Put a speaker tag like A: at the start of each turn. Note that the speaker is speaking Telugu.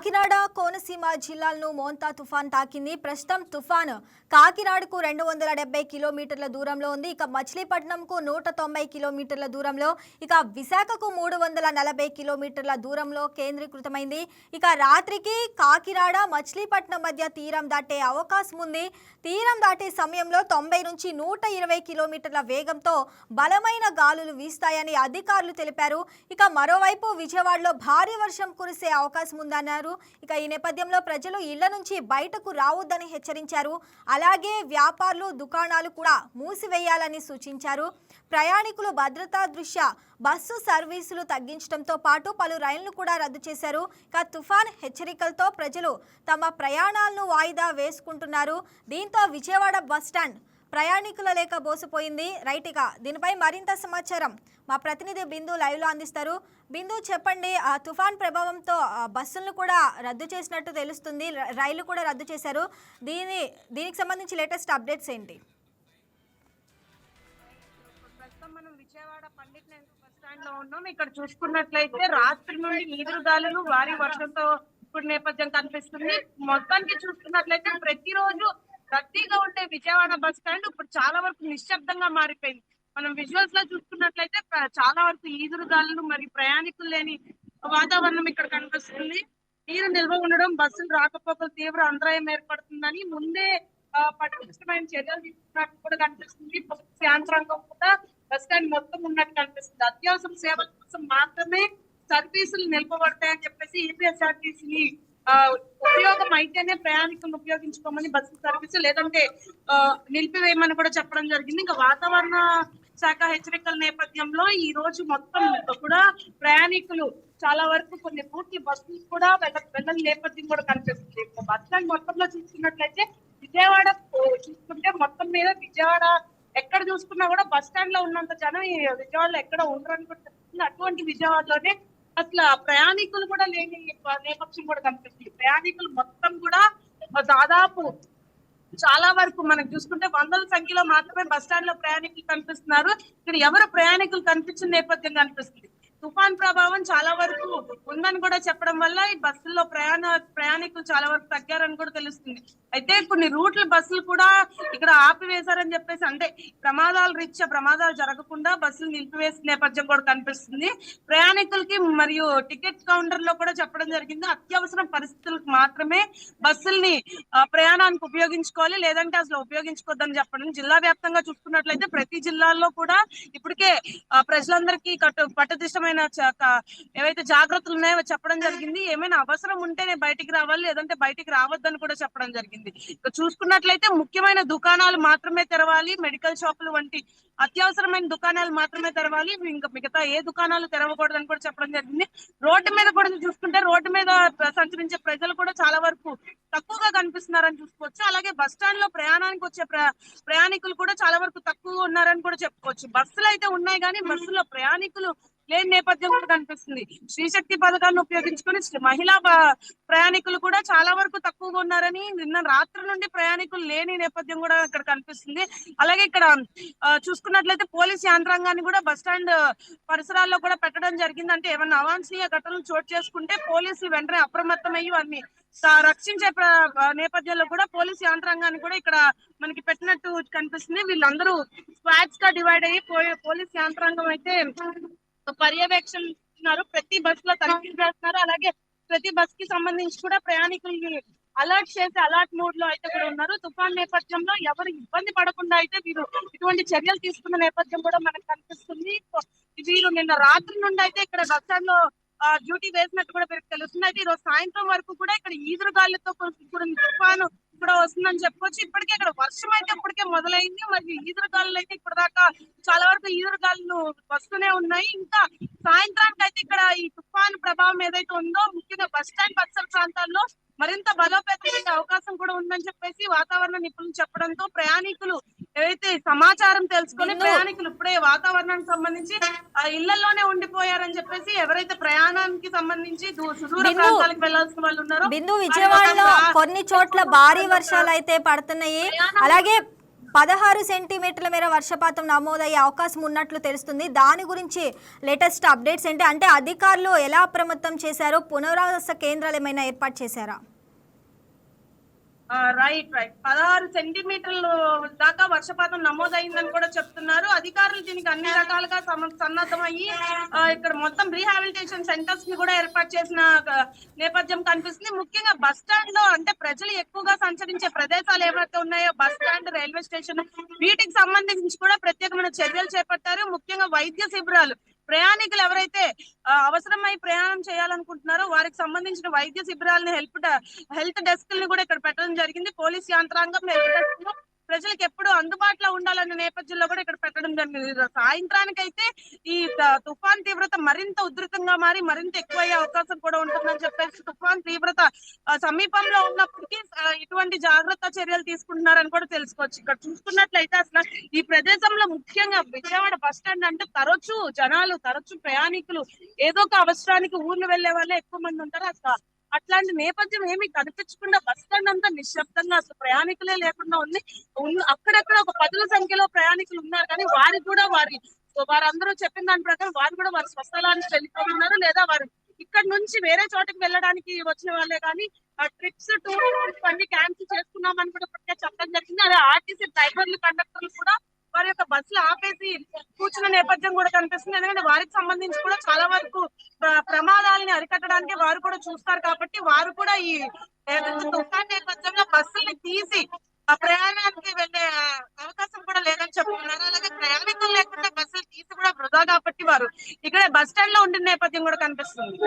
A: కాకినాడ కోనసీమ జిల్లాలను మోంతా తుఫాన్ తాకింది. ప్రస్తుతం తుఫాన్ కాకినాడకు రెండు వందల డెబ్బై కిలోమీటర్ల దూరంలో ఉంది. ఇక మచిలీపట్నంకు నూట తొంభై కిలోమీటర్ల దూరంలో ఇక విశాఖకు మూడు వందల నలభై కిలోమీటర్ల దూరంలో కేంద్రీకృతమైంది. ఇక రాత్రికి కాకినాడ మచిలీపట్నం మధ్య తీరం దాటే అవకాశం ఉంది. తీరం దాటే సమయంలో తొంభై నుంచి నూట ఇరవై కిలోమీటర్ల వేగంతో బలమైన గాలులు వీస్తాయని అధికారులు తెలిపారు. ఇక మరోవైపు విజయవాడలో భారీ వర్షం కురిసే అవకాశం ఉందన్నారు. ఇక ఈ నేపథ్యంలో ప్రజలు ఇళ్ళ నుంచి బయటకు రావద్దని హెచ్చరించారు. అలాగే వ్యాపారులు దుకాణాలు కూడా మూసివేయాలని సూచించారు. ప్రయాణికులు భద్రతా దృష్ట్యా బస్సు సర్వీసులు తగ్గించడంతో పాటు పలు రైళ్ళను కూడా రద్దు చేశారు. ఇక తుఫాన్ హెచ్చరికలతో ప్రజలు తమ ప్రయాణాలను వాయిదా వేసుకుంటున్నారు. దీంతో విజయవాడ బస్టాండ్ ప్రయాణికుల లేక బోసిపోయింది. రైట్ దీనిపై మరింత సమాచారం. మా ప్రతినిధి బిందు లైవ్లో అందిస్తారు. బిందు చెప్పండి ఆ తుఫాన్ ప్రభావంతో బస్సులను కూడా రద్దు చేసినట్టు తెలుస్తుంది. రైళ్ళు కూడా రద్దు చేశారు. దీని దీనికి సంబంధించి లేటెస్ట్ అప్డేట్స్ ఏంటి?
B: మనం విజయవాడ పండిట్ నెహ్రూ బస్ స్టాండ్లో ఉన్నాం ఇక్కడ చూసుకున్నట్లయితే రాత్రి నుండి ఈదురుగాలులు భారీ వర్షంతో ఇప్పుడు నేపథ్యం కనిపిస్తుంది. మొత్తానికి చూసుకున్నట్లయితే ప్రతిరోజు రద్దీగా ఉండే విజయవాడ బస్ స్టాండ్ ఇప్పుడు చాలా వరకు నిశ్శబ్దంగా మారిపోయింది. మనం విజువల్స్లో చూసుకున్నట్లయితే చాలా వరకు ఈదురుగాలులు మరి ప్రయాణికులు లేని వాతావరణం ఇక్కడ కనిపిస్తుంది. నీరు నిల్వ ఉండడం బస్సులు రాకపోకలు తీవ్ర అంతరాయం ఏర్పడుతుందని ముందే పటిష్టమైన చర్యలు తీసుకున్నట్టు కూడా కనిపిస్తుంది. యాంత్రాంగం కూడా బస్ స్టాండ్ మొత్తం ఉన్నట్టు కనిపిస్తుంది. అత్యవసర సేవల కోసం మాత్రమే సర్వీసులు నిలపబడతాయని చెప్పేసి ఏపీఎస్ఆర్టీసీ ఉపయోగం అయితేనే ప్రయాణికులను ఉపయోగించుకోమని బస్సు సర్వీస్ లేదంటే నిలిపివేయమని కూడా చెప్పడం జరిగింది. ఇంకా వాతావరణ శాఖ హెచ్చరికల నేపథ్యంలో ఈ రోజు మొత్తం కూడా ప్రయాణికులు చాలా వరకు కొన్ని పూర్తి బస్సులు కూడా వెళ్ళ వెళ్ళని నేపథ్యం కూడా కనిపిస్తుంది. బస్ స్టాండ్ మొత్తంలో చూసుకున్నట్లయితే విజయవాడ చూసుకుంటే మొత్తం మీద విజయవాడ ఎక్కడ చూసుకున్నా కూడా బస్ స్టాండ్లో ఉన్నంత జనం ఈ విజయవాడలో ఎక్కడ ఉండరు కూడా అటువంటి విజయవాడలోనే అసలు ప్రయాణికులు కూడా లేని నేపథ్యం కూడా కనిపిస్తుంది. ప్రయాణికులు మొత్తం కూడా దాదాపు చాలా వరకు మనం చూసుకుంటే వందల సంఖ్యలో మాత్రమే బస్ స్టాండ్లో ప్రయాణికులు కనిపిస్తున్నారు. ఇక్కడ ఎవరు ప్రయాణికులు కనిపించిన నేపథ్యం కనిపిస్తుంది. తుఫాన్ ప్రభావం చాలా వరకు ఉందని కూడా చెప్పడం వల్ల ఈ బస్సుల్లో ప్రయాణ ప్రయాణికులు చాలా వరకు తగ్గారని కూడా తెలుస్తుంది. అయితే కొన్ని రూట్ల బస్సులు కూడా ఇక్కడ ఆపివేశారని చెప్పేసి అంటే ప్రమాదాలు రీత్యా ప్రమాదాలు జరగకుండా బస్సులు నిలిపివేసిన నేపథ్యం కూడా కనిపిస్తుంది. ప్రయాణికులకి మరియు టికెట్ కౌంటర్లో కూడా చెప్పడం జరిగింది. అత్యవసర పరిస్థితులకు మాత్రమే బస్సుల్ని ప్రయాణానికి ఉపయోగించుకోవాలి. లేదంటే అసలు ఉపయోగించుకోవద్దని చెప్పడం. జిల్లా వ్యాప్తంగా చూసుకున్నట్లయితే ప్రతి జిల్లాల్లో కూడా ఇప్పటికే ప్రజలందరికీ కట్టు పట్టుదిష్టమైన చ- ఏవైతే జాగ్రత్తలు ఉన్నాయో చెప్పడం జరిగింది. ఏమైనా అవసరం ఉంటేనే బయటికి రావాలి లేదంటే బయటికి రావద్దని కూడా చెప్పడం జరిగింది. ఇక చూసుకున్నట్లయితే ముఖ్యమైన దుకాణాలు మాత్రమే తెరవాలి. మెడికల్ షాపులు వంటి అత్యవసరమైన దుకాణాలు మాత్రమే తెరవాలి. ఇంకా మిగతా ఏ దుకాణాలు తెరవకూడదని కూడా చెప్పడం జరిగింది. రోడ్డు మీద కూడా చూసుకుంటే రోడ్డు మీద సంచరించే ప్రజలు కూడా చాలా వరకు తక్కువగా కనిపిస్తున్నారని చూసుకోవచ్చు. అలాగే బస్ స్టాండ్లో ప్రయాణానికి వచ్చే ప్రయాణికులు కూడా చాలా వరకు తక్కువగా ఉన్నారని కూడా చెప్పుకోవచ్చు. బస్సులు అయితే ఉన్నాయి కానీ బస్సులో ప్రయాణికులు లేని నేపథ్యం కూడా కనిపిస్తుంది. శ్రీశక్తి పథకాన్ని ఉపయోగించుకుని మహిళా ప్రయాణికులు కూడా చాలా వరకు తక్కువగా ఉన్నారని నిన్న రాత్రి నుండి ప్రయాణికులు లేని నేపథ్యం కూడా ఇక్కడ కనిపిస్తుంది. అలాగే ఇక్కడ చూసుకున్నట్లయితే పోలీస్ యంత్రాంగాన్ని కూడా బస్ స్టాండ్ పరిసరాల్లో కూడా పెట్టడం జరిగింది అంటే ఏమన్నా అవాంఛనీయ ఘటనలు చోటు చేసుకుంటే పోలీసులు వెంటనే అప్రమత్తమయ్యి వారిని రక్షించే నేపథ్యంలో కూడా పోలీస్ యంత్రాంగాన్ని కూడా ఇక్కడ మనకి పెట్టినట్టు కనిపిస్తుంది. వీళ్ళందరూ స్క్వాడ్స్గా డివైడ్ అయ్యి పో- పోలీస్ యంత్రాంగం అయితే పర్యవేక్షిస్తున్నారు. ప్రతి బస్లో తనిఖీలు చేస్తున్నారు. అలాగే ప్రతి బస్కి సంబంధించి కూడా ప్రయాణికుల్ని అలర్ట్ చేసి అలర్ట్ మోడ్లో అయితే కూడా ఉన్నారు. తుఫాన్ నేపథ్యంలో ఎవరు ఇబ్బంది పడకుండా అయితే వీరు ఇటువంటి చర్యలు తీసుకున్న నేపథ్యం కూడా మనకు కనిపిస్తుంది. వీరు నిన్న రాత్రి నుండి అయితే ఇక్కడ బస్ స్టాండ్లో డ్యూటీ వేసినట్టు కూడా వీరికి తెలుస్తుంది. అయితే ఈ రోజు సాయంత్రం వరకు కూడా ఇక్కడ ఈదురుగాలితో కూడిన తుఫాను కూడా వస్తుందని చెప్పుకోవచ్చు ఇప్పటికే ఇక్కడ వర్షం అయితే ఇప్పటికే మొదలైంది. మరియు ఈదురుగాలు అయితే ఇప్పుడు దాకా చాలా వరకు ఈదురుగాలు వస్తూనే ఉన్నాయి. ఇంకా సాయంత్రానికి అయితే ఇక్కడ ఈ తుఫాను ప్రభావం ఏదైతే ఉందో ముఖ్యంగా బస్ స్టాండ్ పరిసర ప్రాంతాల్లో మరింత బలోపేతమైన అవకాశం కూడా ఉందని చెప్పేసి వాతావరణ నిపుణులు చెప్పడంతో ప్రయాణికులు ఏవైతే సమాచారం తెలుసుకొని. ప్రయాణికులు ఇప్పుడే వాతావరణానికి సంబంధించి ఆ ఇళ్ళలోనే ఉండిపోయారని చెప్పేసి ఎవరైతే ప్రయాణానికి సంబంధించి సుదూర. ప్రాంతాలకు వెళ్ళాల్సిన వాళ్ళు ఉన్నారో
A: బిందు విజయవాడలో కొన్ని చోట్ల భారీ వర్షాలు అయితే పడుతున్నాయి అలాగే పదహారు సెంటీమీటర్ల మేర వర్షపాతం నమోదయ్యే అవకాశం ఉన్నట్లు తెలుస్తుంది దాని గురించి లేటెస్ట్ అప్డేట్స్ ఏంటి అంటే అధికారులు ఎలా అప్రమత్తం చేశారో పునరావాస కేంద్రాలు ఏమైనా ఏర్పాటు చేశారా
B: రైట్ రైట్ పదహారు సెంటీమీటర్లు దాకా వర్షపాతం నమోదైందని కూడా చెప్తున్నారు. అధికారులు దీనికి అన్ని రకాలుగా సమ- సన్నద్ధమయ్యి ఇక్కడ మొత్తం రీహాబిలిటేషన్ సెంటర్స్ని కూడా ఏర్పాటు చేసిన నేపథ్యం కనిపిస్తుంది. ముఖ్యంగా బస్ స్టాండ్లో అంటే ప్రజలు ఎక్కువగా సంచరించే ప్రదేశాలు ఏవైతే ఉన్నాయో బస్ స్టాండ్ రైల్వే స్టేషన్ వీటికి సంబంధించి కూడా ప్రత్యేకమైన చర్యలు చేపట్టారు. ముఖ్యంగా వైద్య శిబిరాలు. ప్రయాణికులు ఎవరైతే అవసరమై ప్రయాణం చేయాలనుకుంటున్నారో వారికి సంబంధించిన వైద్య శిబిరాలను హెల్ప్ హెల్త్ డెస్క్ని కూడా ఇక్కడ పెట్టడం జరిగింది. పోలీస్ యంత్రాంగం హెల్ప్ డెస్క్ ప్రజలకు ఎప్పుడు అందుబాటులో ఉండాలనే నేపథ్యంలో కూడా ఇక్కడ పెట్టడం జరిగింది. సాయంత్రానికైతే ఈ తుఫాన్ తీవ్రత మరింత ఉధృతంగా మారి మరింత ఎక్కువయ్యే అవకాశం కూడా ఉంటుందని చెప్పేసి తుఫాన్ తీవ్రత సమీపంలో ఉన్నప్పటికీ ఇటువంటి జాగ్రత్త చర్యలు తీసుకుంటున్నారని కూడా తెలుసుకోవచ్చు. ఇక్కడ చూసుకున్నట్లయితే అసలు ఈ ప్రదేశంలో ముఖ్యంగా విజయవాడ బస్ స్టాండ్ అంటే తరచూ జనాలు తరచూ ప్రయాణికులు ఏదో ఒక అవసరానికి ఊర్లు వెళ్ళే వాళ్ళే ఎక్కువ మంది ఉంటారు. అసలు అట్లాంటి నేపథ్యం ఏమీ కనిపించకుండా బస్ స్టాండ్ అంతా నిశ్శబ్దంగా అసలు ప్రయాణికులే లేకుండా ఉంది. అక్కడక్కడ ఒక పదుల సంఖ్యలో ప్రయాణికులు ఉన్నారు కానీ వారికి కూడా వారి వారందరూ చెప్పిన దాని ప్రకారం వారు కూడా వారి స్వస్థలానికి వెళ్ళిపోతున్నారు లేదా వారు ఇక్కడ నుంచి వేరే చోటకి వెళ్ళడానికి వచ్చిన వాళ్ళే కానీ ఆ ట్రిప్స్ టూర్ అన్ని క్యాన్సిల్ చేసుకున్నామని కూడా ఇప్పటికే చెప్పడం జరిగింది. అదే ఆర్టీసీ డ్రైవర్లు కండక్టర్లు కూడా వారి యొక్క బస్సులు ఆపేసి కూర్చున్న నేపథ్యం కూడా కనిపిస్తుంది. ఎందుకంటే వారికి సంబంధించి కూడా చాలా వరకు ప్రమాదాలని అరికట్టడానికి వారు కూడా చూస్తారు కాబట్టి వారు కూడా ఈ తుఫాన్ నేపథ్యంలో బస్సుల్ని తీసి ప్రయాణానికి వెళ్ళే అవకాశం కూడా లేదని చెప్తున్నారు. అలాగే ప్రయాణికులు లేకుండా బస్సులు తీసి కూడా వృధా కాబట్టి వారు ఇక్కడ బస్ స్టాండ్లో ఉండే నేపథ్యం కూడా కనిపిస్తుంది.